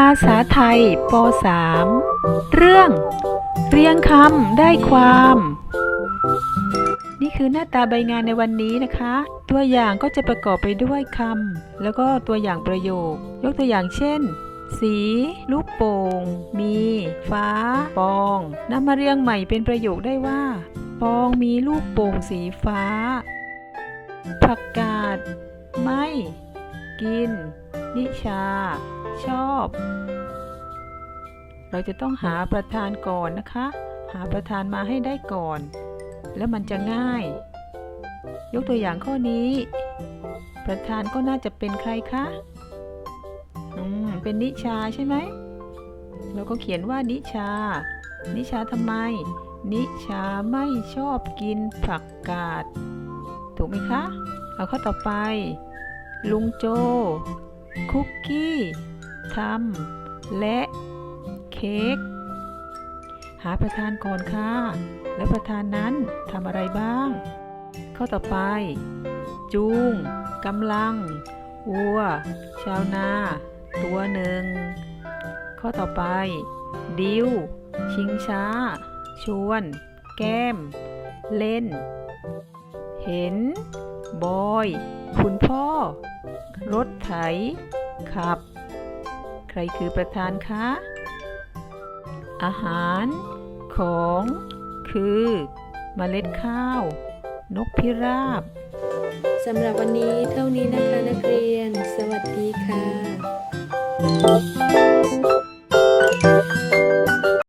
ภาษาไทยป .3 เรื่อง เรียงคำได้ความ นี่คือหน้าตาใบงานในวันนี้นะคะ ตัวอย่างก็จะประกอบไปด้วยคำแล้วก็ตัวอย่างประโยค ยกตัวอย่างเช่น สี ลูกโป่ง มี ฟ้า ปองนำมาเรียงใหม่เป็นประโยคได้ว่า ปองมีลูกโป่งสีฟ้า ผักกาด ไม่ กิน นิชา ชอบ เราจะต้องหาประธานก่อนนะคะ หาประธานมาให้ได้ก่อน แล้วมันจะง่าย ยกตัวอย่างข้อนี้ ประธานก็น่าจะเป็นใครคะอืมเป็นนิชาใช่ไหมเราก็เขียนว่านิชา นิชาทำไม นิชาไม่ชอบกินผักกาด ถูกไหมคะ เอาข้อต่อไป ลุงโจ คุกกี้ทำและเค้ก หาประธานก่อนค่ะ แล้วประธานนั้นทำอะไรบ้าง ข้อต่อไป จูงกำลัง วัว ชาวนา ตัวหนึ่ง ข้อต่อไป ดิว ชิงช้า ชวน แก้ม เล่น เห็น บอย คุณพ่อ รถไถ ขับ ใครคือประธานคะ อาหาร ของ คือเมล็ดข้าว นกพิราบ สำหรับวันนี้เท่านี้นะคะนักเรียน สวัสดีค่ะ